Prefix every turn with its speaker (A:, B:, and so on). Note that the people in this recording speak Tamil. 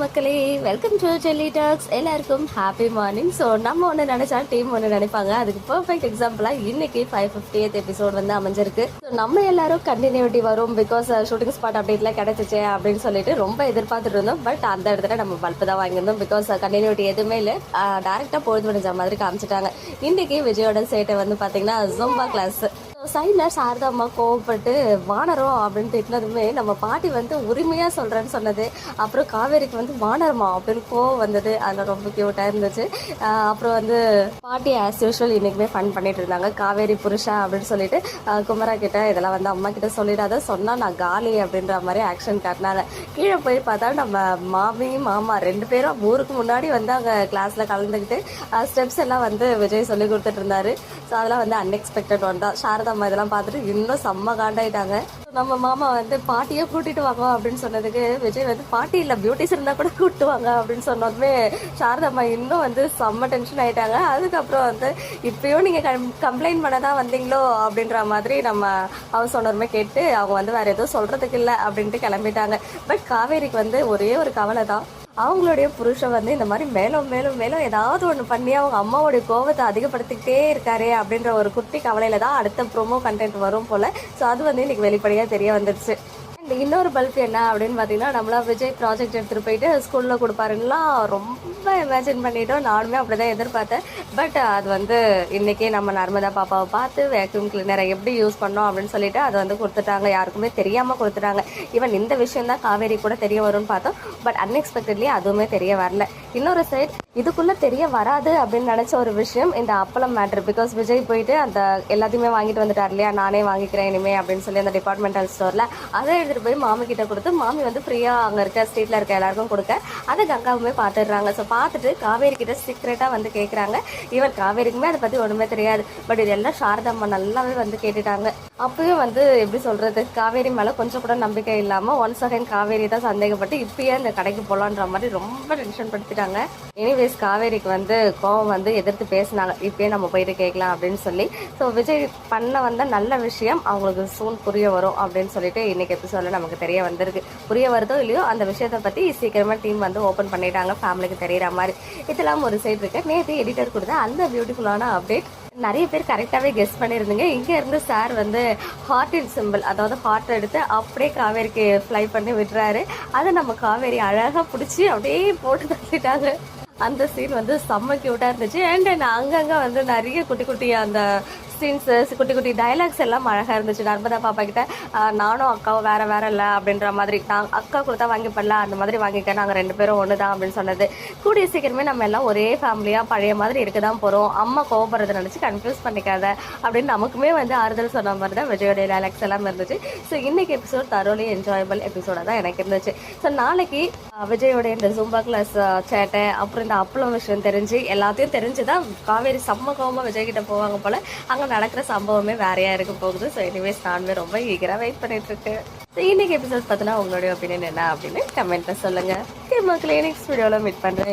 A: மக்களே வெல்கம் டு ஜெல்லி டாக்ஸ் எல்லாருக்கும் ஹாப்பி மார்னிங் ஸோ நம்ம ஒன்று நினைச்சா டீம் ஒன்று நினைப்பாங்க. அதுக்கு பர்ஃபெக்ட் எக்ஸாம்பிளாக இன்னைக்கு ஃபைவ் ஃபிஃப்டியத் எபிசோட் வந்து அமைஞ்சிருக்கு. ஸோ நம்ம எல்லாரும் கண்டினியூட்டி வரும் பிகாஸ் ஷூட்டிங் ஸ்பாட் அப்டேட்லாம் கிடைச்சிச்சு அப்படின்னு சொல்லிட்டு ரொம்ப எதிர்பார்த்துட்டு இருந்தோம். பட் அந்த இடத்துல நம்ம பல்ப் தான் வாங்கியிருந்தோம் பிகாஸ் கண்டினியூட்டி uh, எதுவுமே இல்லை. டேரெக்டாக பொழுது முடிஞ்ச மாதிரி காமிச்சிட்டாங்க. இன்னைக்கு விஜயோட சேட்டை வந்து பார்த்தீங்கன்னா ஜும்பா கிளாஸ் சைடில் சாரதா அம்மா கோவப்பட்டு வானரம் அப்படின்னு திட்டினதுமே நம்ம பாட்டி வந்து உரிமையாக சொல்கிறேன்னு சொன்னது. அப்புறம் காவேரிக்கு வந்து வானரமா அப்படின்னு கோவம் வந்தது. அதில் ரொம்ப க்யூட்டாக இருந்துச்சு. அப்புறம் வந்து பாட்டி ஆஸ் யூஷுவல் இன்றைக்குமே ஃபன் பண்ணிட்டு இருந்தாங்க. காவேரி புருஷா அப்படின்னு சொல்லிட்டு குமரா கிட்ட இதெல்லாம் வந்து அம்மா கிட்ட சொல்லிடாத சொன்னால் நான் காலி அப்படின்ற மாதிரி ஆக்ஷன் காட்டினால கீழே போய் பார்த்தா நம்ம மாமி மாமா ரெண்டு பேரும் ஊருக்கு முன்னாடி வந்து அங்கே கிளாஸில் கலந்துக்கிட்டு ஸ்டெப்ஸ் எல்லாம் வந்து விஜய் சொல்லி கொடுத்துட்டு இருந்தாரு. ஸோ அதெல்லாம் வந்து அன்எக்ஸ்பெக்டட் ஒன் தான். சாரதா நம்ம இதெல்லாம் பார்த்துட்டு இன்னும் செம்ம காண்டாயிட்டாங்க. நம்ம மாமா வந்து பாட்டியை கூட்டிட்டு வாங்க அப்படின்னு சொன்னதுக்கு விஜய் வந்து பாட்டி இல்லை பியூட்டிஸ் இருந்தால் கூட கூப்பிட்டு வாங்க அப்படின்னு சொன்னதுமே சாரதம்மா இன்னும் வந்து செம்ம டென்ஷன் ஆயிட்டாங்க. அதுக்கப்புறம் வந்து இப்பயும் நீங்கள் கம் கம்ப்ளைண்ட் பண்ண தான் வந்தீங்களோ? அப்படின்ற மாதிரி நம்ம ஹவுஸ் ஓனருமே கேட்டு அவங்க வந்து வேறு எதுவும் சொல்கிறதுக்கு இல்லை அப்படின்ட்டு கிளம்பிட்டாங்க. பட் காவேரிக்கு வந்து ஒரே ஒரு கவலை தான் அவங்களுடைய புருஷன் வந்து இந்த மாதிரி மேலும் மேலும் மேலும் ஏதாவது ஒன்று பண்ணி அவங்க அம்மாவுடைய கோவத்தை அதிகப்படுத்திக்கிட்டே இருக்காரே அப்படின்ற ஒரு குட்டி கவலையில தான் அடுத்த ப்ரோமோ கண்டென்ட் வரும் போல. ஸோ அது வந்து இன்னைக்கு வெளிப்படையாக தெரிய வந்துடுச்சு அண்ட் இன்னொரு பல்ப் என்ன அப்படின்னு பார்த்தீங்கன்னா நம்மளா விஜய் ப்ராஜெக்ட் எடுத்துகிட்டு போயிட்டு ஸ்கூலில் கொடுப்பாருங்களா ரொம்ப இமேஜின் பண்ணிட்டோம். நானுமே அப்படி தான் எதிர்பார்த்தேன் பட் அது வந்து இன்றைக்கி நம்ம நர்மதா பாப்பாவை பார்த்து வேக்யூம் கிளீனரை எப்படி யூஸ் பண்ணோம் அப்படின்னு சொல்லிட்டு அதை வந்து கொடுத்துட்டாங்க. யாருக்குமே தெரியாமல் கொடுத்துட்டாங்க. ஈவன் இந்த விஷயம் தான் காவேரி கூட தெரிய வரும்னு பார்த்தோம். பட் அன்எக்ஸ்பெக்டட்லி அதுவுமே தெரிய வரல. இன்னொரு சைட் இதுக்குள்ளே தெரிய வராது அப்படின்னு நினச்ச ஒரு விஷயம் இந்த அப்பளம் மேட்ரு பிகாஸ் விஜய் போயிட்டு அந்த எல்லாத்தையுமே வாங்கிட்டு வந்துட்டார் இல்லையா? நானே வாங்கிக்கிறேன் இனிமே அப்படின்னு சொல்லி அந்த டிபார்ட்மெண்டல் ஸ்டோரில் அதை எடுத்துகிட்டு போய் மாமி கிட்ட கொடுத்து மாமி வந்து ஃப்ரீயாக அங்கே இருக்க ஸ்ட்ரீட்டில் இருக்க எல்லாருக்கும் கொடுக்க. அதை கங்காவுமே பார்த்துடுறாங்க. ஸோ பார்த்துட்டு காவேரி கிட்ட சீக்ரெட்டாக வந்து கேட்குறாங்க ஈவன் காவேரிக்குமே அதை பற்றி ஒன்றுமே தெரியாது. பட் இதெல்லாம் சாரதாம்மா நல்லாவே வந்து கேட்டுட்டாங்க. அப்பயும் வந்து எப்படி சொல்கிறது காவேரி மேலே கொஞ்சம் கூட நம்பிக்கை இல்லாமல் ஒன் செகண்ட் காவேரி தான் சந்தேகப்பட்டு இப்பயே இந்த கடைக்கு போகலான்ற மாதிரி ரொம்ப டென்ஷன் படுத்திட்டாங்க. எனிவேஸ் காவேரிக்கு வந்து கோவம் வந்து எதிர்த்து பேசினாங்க. இப்பயே நம்ம போயிட்டு கேட்கலாம் அப்படின்னு சொல்லி. ஸோ விஜய் பண்ண வந்த நல்ல விஷயம் அவங்களுக்கு சூன் புரிய வரும் அப்படின்னு சொல்லிட்டு இன்னைக்கு வந்து நமக்கு தெரிய வந்திருக்கு. புரிய வருதோ இல்லையோ அந்த விஷயத்தை பற்றி சீக்கிரமாக டீம் வந்து ஓப்பன் பண்ணிட்டாங்க. ஃபேமிலிக்கு தெரியுற மாதிரி. இதெல்லாம் ஒரு சைடு இருக்கு. நேற்று எடிட்டர் கொடுத்த அந்த பியூட்டிஃபுல்லான அப்டேட் நிறைய பேர் கரெக்டாகவே கெஸ் பண்ணியிருந்தீங்க. இங்கே இருந்து சார் வந்து ஹார்ட்டின் சிம்பிள் அதாவது ஹார்ட் எடுத்து அப்படியே காவேரிக்கு ஃப்ளை பண்ணி விடுறாரு. அதை நம்ம காவேரி அழகாக பிடிச்சி அப்படியே போட்டு தள்ளிட்டாங்க. அந்த சீன் வந்து செம்ம க்யூட்டாக இருந்துச்சு. அண்ட் நான் அங்கங்கே வந்து நிறைய குட்டி குட்டி அந்த சீன்ஸ் குட்டி குட்டி டைலாக்ஸ் எல்லாம் அழகாக இருந்துச்சு. நர்மதா பாப்பா கிட்ட நானும் அக்காவும் வேற வேற இல்லை அப்படின்ற மாதிரி நான் அக்கா கொடுத்தா வாங்கிப்படல அந்த மாதிரி வாங்கிக்க நாங்கள் ரெண்டு பேரும் ஒன்று தான் அப்படின்னு சொன்னது. கூடிய சீக்கிரமே நம்ம எல்லாம் ஒரே ஃபேமிலியாக பழைய மாதிரி இருக்க தான் போகிறோம் அம்மா கோவப்படுறதை நினச்சி கன்ஃபியூஸ் பண்ணிக்காத அப்படின்னு நமக்குமே வந்து ஆறுதல் சொன்ன மாதிரி தான் விஜயோடைய டைலாக்ஸ் எல்லாம் இருந்துச்சு. ஸோ இன்னைக்கு எபிசோட் தரோலி என்ஜாயபிள் எபிசோடாக தான் எனக்கு இருந்துச்சு. ஸோ நாளைக்கு ஆஹ், விஜயோட இந்த ஜும்பா கிளாஸ் சேட்டை அப்புறம் இந்த அப்பளம் விஷயம் தெரிஞ்சு எல்லாத்தையும் தெரிஞ்சு தான் காவேரி செம்ம கோவமாக விஜய் கிட்ட போவாங்க போல. அங்கே நடக்கிற சம்பவமே வேறையா இருக்க போகுது. ஸோ எனிவேஸ் நானுமே ரொம்ப ஈகராக வெயிட் பண்ணிட்டு இருக்கேன் ஸோ இன்னைக்கு எபிசோட் பார்த்தீங்கன்னா உங்களுடைய ஒப்பீனியன் என்ன அப்படின்னு கமெண்ட்டில் சொல்லுங்கள் மக்களே நெக்ஸ்ட் வீடியோவில் மீட் பண்ணுறேன்